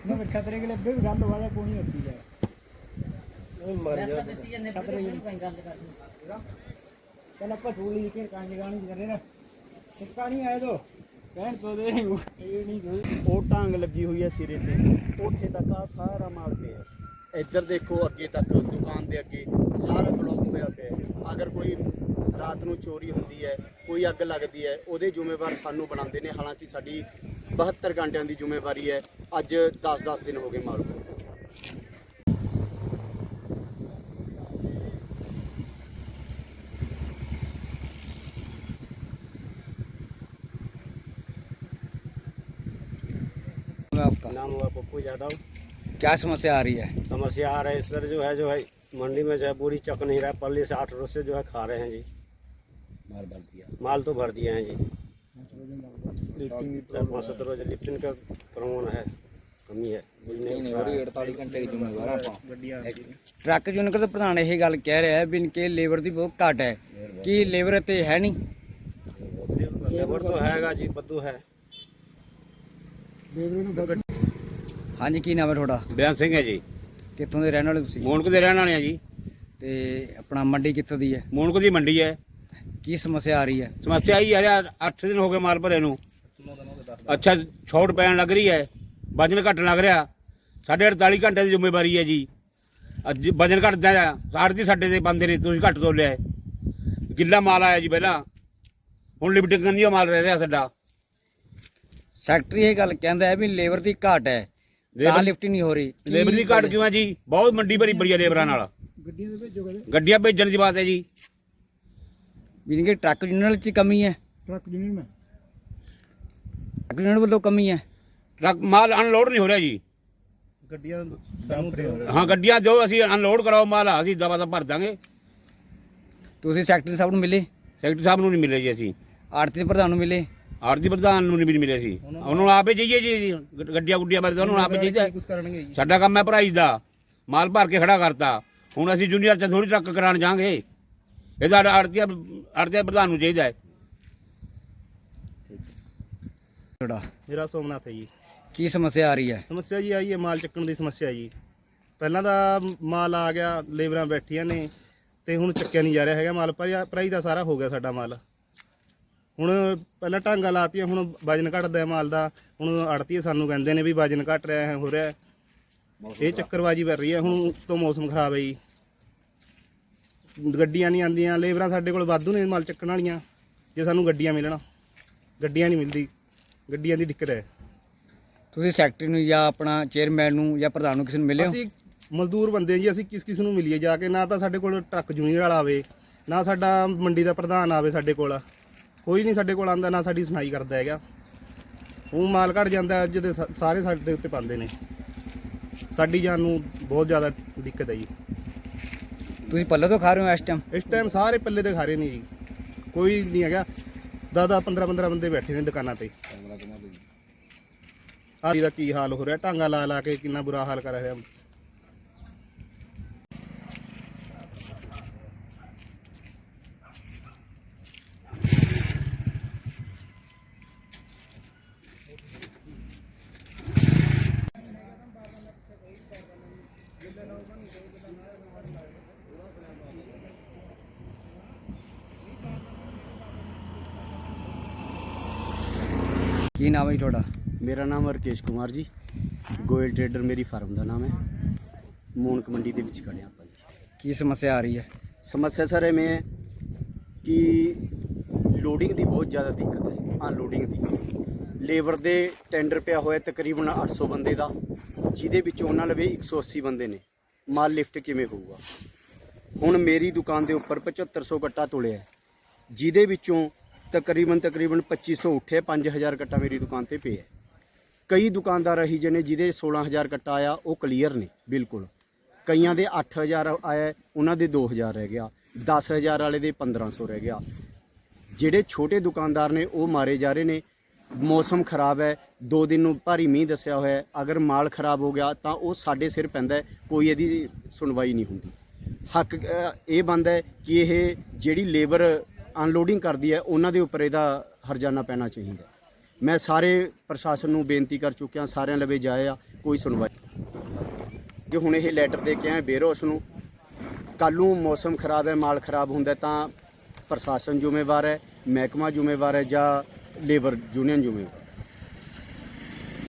ਨਾ ਫਿਰ ਖਤਰੇ ਕੇ ਲਈ ਵੀ ਗੱਲ ਵਾਲਾ ਕੋਈ ਨਹੀਂ ਹੁੰਦੀ ਹੈ ਵੈਸੇ ਬਸੀ ਜੰਨੇ ਪਰ ਕੋਈ ਗੱਲ ਕਰਨੀ चल आपका धूल लेके कहानी गानी कर रहे ना इसका नहीं आया तो कहन तो दे ये नहीं कोई ਉਹ ਟਾਂਗ ਲੱਗੀ ਹੋਈ ਹੈ ਸਿਰੇ ਤੇ ਉੱਥੇ ਤੱਕ ਆ ਸਾਰਾ ਮਾਲ ਪਿਆ ਹੈ। ਇੱਧਰ ਦੇਖੋ ਅੱਗੇ ਤੱਕ ਦੁਕਾਨ ਦੇ ਅੱਗੇ ਸਾਰਾ ਬਲੌਕ ਹੋਇਆ ਪਿਆ ਹੈ। ਅਗਰ ਕੋਈ ਰਾਤ ਨੂੰ ਚੋਰੀ ਹੁੰਦੀ ਹੈ ਕੋਈ ਅੱਗ ਲੱਗਦੀ ਹੈ ਉਹਦੇ ਜ਼ਿੰਮੇਵਾਰ ਸਾਨੂੰ ਬਣਾਉਂਦੇ ਨੇ ਹਾਲਾਂਕਿ ਸਾਡੀ 72 ਘੰਟਿਆਂ ਦੀ ਜ਼ਿੰਮੇਵਾਰੀ ਹੈ ਅੱਜ 10-10 ਦਿਨ ਹੋ ਗਏ ਮਾਲ ਨੂੰ आपका नाम हुआ पप्पू यादव क्या समस्या आ रही है समस्या आ रहा है सर जो है जो है मंडी में जो है पूरी चक नहीं रहा है पल्ली से आठ रोज से जो है खा रहे हैं जी माल भर दिया माल तो भर दिए हैं जी चार पाँच सौ रोज लिफ्टिंग का प्रमाण है कमी है बुझ नहीं रहा है। 48 ਘੰਟੇ ਦੀ ਜ਼ਿੰਮੇਵਾਰ ਆਪਾਂ ਟਰੱਕ ਯੂਨੀਅਨ ਦੇ ਪ੍ਰਧਾਨ ਇਹ ਗੱਲ ਕਹਿ ਰਿਹਾ ਹੈ ਵੀ ਇਨਕੇ ਲੇਬਰ ਦੀ ਬਹੁਤ ਘਾਟ ਹੈ ਕੀ ਲੇਬਰ ਤੇ ਹੈ ਨਹੀਂ लेबर तो हैगा जी बद्दू है ਹਾਂਜੀ ਕੀ ਨਾਮ ਹੈ ਤੁਹਾਡਾ? ਬਿਆਨ ਸਿੰਘ ਹੈ ਜੀ। ਕਿੱਥੋਂ ਦੇ ਰਹਿਣ ਵਾਲੇ ਤੁਸੀਂ? ਮੂਨਕ ਦੇ ਰਹਿਣ ਵਾਲੇ ਆ ਜੀ। ਤੇ ਆਪਣਾ ਮੰਡੀ ਕਿੱਥੋਂ ਦੀ ਹੈ? ਮੂਨਕ ਦੀ ਮੰਡੀ ਹੈ। ਕੀ ਸਮੱਸਿਆ ਆ ਰਹੀ ਹੈ? ਸਮੱਸਿਆ ਹੀ ਆ 8 ਦਿਨ ਹੋ ਗਏ ਮਾਲ ਭਰੇ ਨੂੰ। ਅੱਛਾ ਛੋਟ ਪੈਣ ਲੱਗ ਰਹੀ ਹੈ। ਵਜਨ ਘਟਣ ਲੱਗ ਰਿਹਾ। ਸਾਡੇ 48 ਘੰਟੇ ਦੀ ਜ਼ਿੰਮੇਵਾਰੀ ਹੈ ਜੀ। ਅੱਜ ਵਜਨ ਘਟਦਾ ਆ। ਸਾੜਦੀ ਸਾਡੇ ਦੇ ਬੰਦੇ ਨੇ ਤੁਸੀਂ ਘੱਟ ਤੋਲਿਆ ਹੈ। ਗਿੱਲਾ ਮਾਲ ਆਇਆ ਜੀ ਪਹਿਲਾਂ। ਹੁਣ ਲਿਮਟਿੰਗ ਕਰਨੀ ਮਾਲ ਰਹਿ ਰਿਹਾ ਸਾਡਾ। ਸੈਕਟਰੀ ਇਹ ਗੱਲ ਕਹਿੰਦਾ ਹੈ ਵੀ ਲੇਬਰ ਦੀ ਘਾਟ ਹੈ। ਤਾਂ ਲਿਫਟਿੰਗ ਨਹੀਂ ਹੋ ਰਹੀ। ਲੇਬਰ ਦੀ ਘਾਟ ਕਿਉਂ ਆ ਜੀ? ਬਹੁਤ ਮੰਡੀ ਭਰੀ ਪਈ ਲੇਬਰਾਂ ਨਾਲ। ਗੱਡੀਆਂ ਦੇ ਭੇਜੋ ਗੱਡੀਆਂ ਭੇਜਣ ਦੀ ਬਾਤ ਹੈ ਜੀ। ਵੀ ਟਰੱਕ ਯੂਨੀਅਨ ਚ ਕਮੀ ਹੈ। ਟਰੱਕ ਯੂਨੀਅਨ ਮੈਂ ਟਰੱਕ ਵੱਲੋਂ ਕਮੀ ਹੈ। ਟਰੱਕ ਮਾਲ ਅਨਲੋਡ ਨਹੀਂ ਹੋ ਰਿਹਾ ਜੀ। ਗੱਡੀਆਂ ਹਾਂ ਗੱਡੀਆਂ ਜੋ ਅਸੀਂ ਅਨਲੋਡ ਕਰਾਓ ਮਾਲ ਅਸੀਂ ਦਵਾ ਦਾ ਭਰ ਦਾਂਗੇ। ਤੁਸੀਂ ਸੈਕਟਰੀ ਸਾਹਿਬ ਨੂੰ ਮਿਲੇ? ਸੈਕਟਰੀ ਸਾਹਿਬ ਨੂੰ ਨਹੀਂ ਮਿਲੇ ਜੀ ਅਸੀਂ। ਆੜਤੀ ਪ੍ਰਧਾਨ ਨੂੰ ਮਿਲੇ? ਆਰਤੀ ਪ੍ਰਧਾਨ ਨੂੰ ਨਹੀਂ ਮਿਲੇ ਸੀ। ਉਹਨੂੰ ਆਪੇ ਜਾਈਏ ਜੀ ਗੱਡੀਆਂ ਗੁੱਡੀਆਂ ਬਾਰੇ ਤਾਂ ਉਹਨੂੰ ਆਪੇ ਚਾਹੀਦਾ ਕੁਝ ਕਰਨਗੇ ਜੀ। ਸਾਡਾ ਕੰਮ ਹੈ ਭਰਾਈ ਦਾ ਮਾਲ ਭਰ ਕੇ ਖੜਾ ਕਰਤਾ। ਹੁਣ ਅਸੀਂ ਜੂਨੀਅਰ ਚ ਥੋੜੀ ਟਰੱਕ ਕਰਾਉਣ ਜਾਾਂਗੇ ਇਹਦਾ ਆਰਤੀਆ ਆਰਤੀਆ ਪ੍ਰਧਾਨ ਨੂੰ ਚਾਹੀਦਾ ਹੈ। ਮੇਰਾ ਸੋਮਨਾਥ ਹੈ ਜੀ। ਕੀ ਸਮੱਸਿਆ ਆ ਰਹੀ ਹੈ? ਸਮੱਸਿਆ ਜੀ ਆਈ ਹੈ ਮਾਲ ਚੱਕਣ ਦੀ ਸਮੱਸਿਆ ਜੀ। ਪਹਿਲਾਂ ਤਾਂ ਮਾਲ ਆ ਗਿਆ ਲੇਬਰਾਂ ਬੈਠੀਆਂ ਨੇ ਤੇ ਹੁਣ ਚੱਕਿਆ ਨਹੀਂ ਜਾ ਰਿਹਾ ਹੈਗਾ ਮਾਲ। ਪ੍ਰਾਈ ਦਾ ਸਾਰਾ ਹੋ ਗਿਆ ਸਾਡਾ ਮਾਲ। ਹੁਣ ਪਹਿਲਾਂ ਟਾਂਗਾ ਲਾਤੀਆਂ ਹੁਣ ਵਜਨ ਘਟਦਾ ਹੈ ਮਾਲ ਦਾ ਹੁਣ ਆੜਤੀ ਸਾਨੂੰ ਕਹਿੰਦੇ ਨੇ ਵੀ ਵਜਨ ਘਟ ਰਿਹਾ ਹੈ ਹੋ ਰਿਹਾ ਹੈ। ਇਹ ਚੱਕਰਬਾਜੀ ਕਰ ਰਹੀ ਹੈ ਹੁਣ ਤੋਂ ਮੌਸਮ ਖਰਾਬ ਹੈ ਜੀ। ਗੱਡੀਆਂ ਨਹੀਂ ਆਉਂਦੀਆਂ ਲੇਬਰਾਂ ਸਾਡੇ ਕੋਲ ਵਾਧੂ ਨੇ ਮਾਲ ਚੱਕਣ ਵਾਲੀਆਂ ਜੇ ਸਾਨੂੰ ਗੱਡੀਆਂ ਮਿਲਣ। ਗੱਡੀਆਂ ਨਹੀਂ ਮਿਲਦੀ ਗੱਡੀਆਂ ਦੀ ਦਿੱਕਤ ਹੈ। ਤੁਸੀਂ ਸੈਕਟਰੀ ਨੂੰ ਜਾਂ ਆਪਣਾ ਚੇਅਰਮੈਨ ਨੂੰ ਜਾਂ ਪ੍ਰਧਾਨ ਨੂੰ ਕਿਸੇ ਨੂੰ ਮਿਲੇ ਹੋ ਅਸੀਂ ਮਜ਼ਦੂਰ ਬੰਦੇ ਹਾਂ ਜੀ ਅਸੀਂ ਕਿਸ ਕਿਸ ਨੂੰ ਮਿਲੀਏ ਜਾ ਕੇ ਨਾ ਤਾਂ ਸਾਡੇ ਕੋਲ ਟਰੱਕ ਜੂਨੀਅਰ ਵਾਲਾ ਆਵੇ ਨਾ ਸਾਡਾ ਮੰਡੀ ਦਾ ਪ੍ਰਧਾਨ ਆਵੇ ਸਾਡੇ ਕੋਲ। ਕੋਈ ਨਹੀਂ ਸਾਡੇ ਕੋਲ ਆਂਦਾ ਨਾ ਸਾਡੀ ਸੁਣਾਈ ਕਰਦਾ ਹੈਗਾ। ਉਹ ਮਾਲ ਘਟ ਜਾਂਦਾ ਅੱਜ ਦੇ ਸਾ- ਸਾਰੇ ਸਾਡੇ ਉੱਤੇ ਪਾਉਂਦੇ ਨੇ। ਸਾਡੀ ਜਾਨ ਨੂੰ ਬਹੁਤ ਜ਼ਿਆਦਾ ਦਿੱਕਤ ਹੈ ਜੀ। ਤੁਸੀਂ ਪੱਲੇ ਤੋਂ ਖਾ ਰਹੇ ਹੋ ਇਸ ਟਾਈਮ ਇਸ ਟਾਈਮ ਸਾਰੇ ਪੱਲੇ ਤੇ ਖਾ ਰਹੇ ਨੇ ਜੀ। ਕੋਈ ਨਹੀਂ ਹੈਗਾ। 10 10 15 15 ਬੰਦੇ ਬੈਠੇ ਨੇ ਦੁਕਾਨਾਂ ਤੇ। ਆਦੀ ਦਾ ਕੀ ਹਾਲ ਹੋ ਰਿਹਾ? ਟਾਂਗਾ ਲਾ ਲਾ ਕੇ ਕਿੰਨਾ ਬੁਰਾ ਹਾਲ ਕਰ ਰਿਹਾ। ਕੀ ਨਾਮ ਹੈ ਜੀ ਤੁਹਾਡਾ? ਮੇਰਾ ਨਾਮ ਰਕੇਸ਼ ਕੁਮਾਰ ਜੀ। ਗੋਇਲ ਟ੍ਰੇਡਰ ਮੇਰੀ ਫਰਮ ਦਾ ਨਾਮ ਹੈ। ਮੂਨਕ ਮੰਡੀ ਦੇ ਵਿੱਚ ਖੜੇ ਆਪਾਂ ਜੀ। ਕੀ ਸਮੱਸਿਆ ਆ ਰਹੀ ਹੈ? ਸਮੱਸਿਆ ਸਰ ਐਵੇਂ ਹੈ ਕਿ ਲੋਡਿੰਗ ਦੀ ਬਹੁਤ ਜ਼ਿਆਦਾ ਦਿੱਕਤ ਹੈ। ਅਨਲੋਡਿੰਗ ਦੀ। ਲੇਬਰ ਦੇ ਟੈਂਡਰ ਪਿਆ ਹੋਇਆ ਤਕਰੀਬਨ 800 ਬੰਦੇ ਦਾ ਜਿਹਦੇ ਵਿੱਚ ਉਹਨਾਂ ਲਵੇ 180 ਬੰਦੇ ਨੇ। ਮਾਲ ਲਿਫਟ ਕਿਵੇਂ ਹੋਊਗਾ? ਹੁਣ ਮੇਰੀ ਦੁਕਾਨ ਦੇ ਉੱਪਰ 7500 ਗੱਟਾ ਤੁਲਿਆ ਜਿਹਦੇ ਵਿੱਚੋਂ ਤਕਰੀਬਨ ਤਕਰੀਬਨ 2500 ਉੱਠੇ 5000 ਕੱਟਾ ਮੇਰੀ ਦੁਕਾਨ ਤੇ ਪਿਆ ਹੈ। ਕਈ ਦੁਕਾਨਦਾਰ ਇਹੀ ਜਿਹੇ ਨੇ ਜਿਹਦੇ 16000 ਕੱਟਾ ਆਇਆ, ਉਹ ਕਲੀਅਰ ਨੇ, ਬਿਲਕੁਲ। ਕਈਆਂ ਦੇ 8000 ਆਇਆ, ਉਹਨਾਂ ਦੇ 2000 ਰਹਿ ਗਿਆ। 10000 ਵਾਲੇ ਦੇ 1500 ਰਹਿ ਗਿਆ। ਜਿਹੜੇ ਛੋਟੇ ਦੁਕਾਨਦਾਰ ਨੇ, ਉਹ ਮਾਰੇ ਜਾ ਰਹੇ ਨੇ। ਮੌਸਮ ਖਰਾਬ ਹੈ, ਦੋ ਦਿਨ ਨੂੰ ਭਾਰੀ ਮੀਂਹ ਦੱਸਿਆ ਹੋਇਆ ਅਗਰ ਮਾਲ ਖਰਾਬ ਹੋ ਗਿਆ, ਤਾਂ ਉਹ ਸਾਡੇ ਸਿਰ ਪੈਂਦਾ ਕੋਈ ਇਹਦੀ ਸੁਣਵਾਈ ਨਹੀਂ ਹੁੰਦੀ। ਹੱਕ ਇਹ ਬਣਦਾ ਹੈ ਕਿ ਇਹ ਜਿਹੜੀ ਲੇਬਰ ਅਨਲੋਡਿੰਗ ਕਰਦੀ ਹੈ, ਉਹਨਾਂ ਦੇ ਉੱਪਰ ਇਹਦਾ ਹਰਜਾਨਾ ਪੈਣਾ ਚਾਹੀਦਾ ਮੈਂ ਸਾਰੇ ਪ੍ਰਸ਼ਾਸਨ ਨੂੰ ਬੇਨਤੀ ਕਰ ਚੁੱਕਿਆ, ਸਾਰਿਆਂ ਲਵੇ ਜਾਏ ਆ, ਕੋਈ ਸੁਣਵਾਈ ਜੇ ਹੁਣ ਇਹ ਲੈਟਰ ਦੇ ਕੇ ਆਏ ਬੇਰੋਸ ਨੂੰ। ਕੱਲ੍ਹ ਨੂੰ ਮੌਸਮ ਖਰਾਬ ਹੈ, ਮਾਲ ਖਰਾਬ ਹੁੰਦਾ ਤਾਂ ਪ੍ਰਸ਼ਾਸਨ ਜ਼ਿੰਮੇਵਾਰ ਹੈ, ਮਹਿਕਮਾ ਜ਼ਿੰਮੇਵਾਰ ਹੈ ਜਾਂ ਲੇਬਰ ਯੂਨੀਅਨ ਜ਼ਿੰਮੇਵਾਰ